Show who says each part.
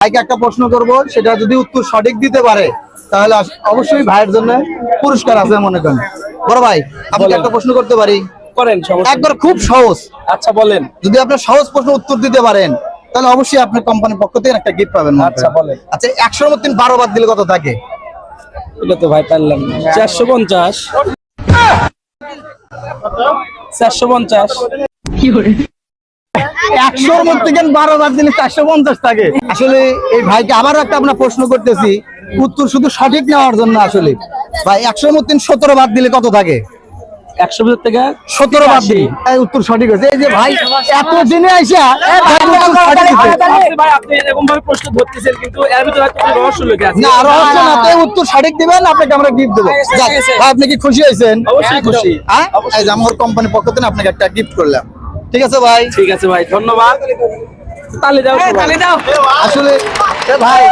Speaker 1: ভাইকে একটা প্রশ্ন করব সেটা যদি উত্তর সঠিক দিতে পারে তাহলে অবশ্যই ভাইয়ের জন্য পুরস্কার আছে মনে করেন। বড় ভাই আপনাকে একটা প্রশ্ন করতে পারি?
Speaker 2: করেন
Speaker 1: একবার খুব সহজ।
Speaker 2: আচ্ছা বলেন।
Speaker 1: যদি আপনার সহজ প্রশ্ন উত্তর দিতে পারেন তাহলে অবশ্যই আপনার কোম্পানির পক্ষ থেকে একটা গিফট পাবেন
Speaker 2: আচ্ছা, বলেন।
Speaker 1: আচ্ছা একশোর মধ্যে বারো বাদ দিলে কত থাকে?
Speaker 2: এটা তো ভাই পারলাম চারশো পঞ্চাশ। চারশো পঞ্চাশ।
Speaker 1: একশোর মধ্যে কেন বারো দিলে চারশো পঞ্চাশ থাকে। আসলে এই ভাইকে আবারও একটা প্রশ্ন করতেছি উত্তর শুধু সঠিক নেওয়ার জন্য আসলে? ভাই একশোর মধ্যে সতেরো বাদ দিলে কত থাকে?
Speaker 2: একশো ভিতর থেকে
Speaker 1: সতেরো বাদ দিই উত্তর সঠিক হয়েছে। এই যে ভাই এত দিনে আইসা ভাই উত্তর সঠিক দিছে।
Speaker 2: আপনি
Speaker 1: কি খুশি হয়েছেন? হ্যাঁ? আমার কোম্পানির পক্ষ থেকে আপনাকে একটা গিফট করলাম। ঠিক আছে ভাই?
Speaker 2: ঠিক আছে ভাই ধন্যবাদ। তালে দাও তালে দাও।
Speaker 1: আসলে এ ভাই।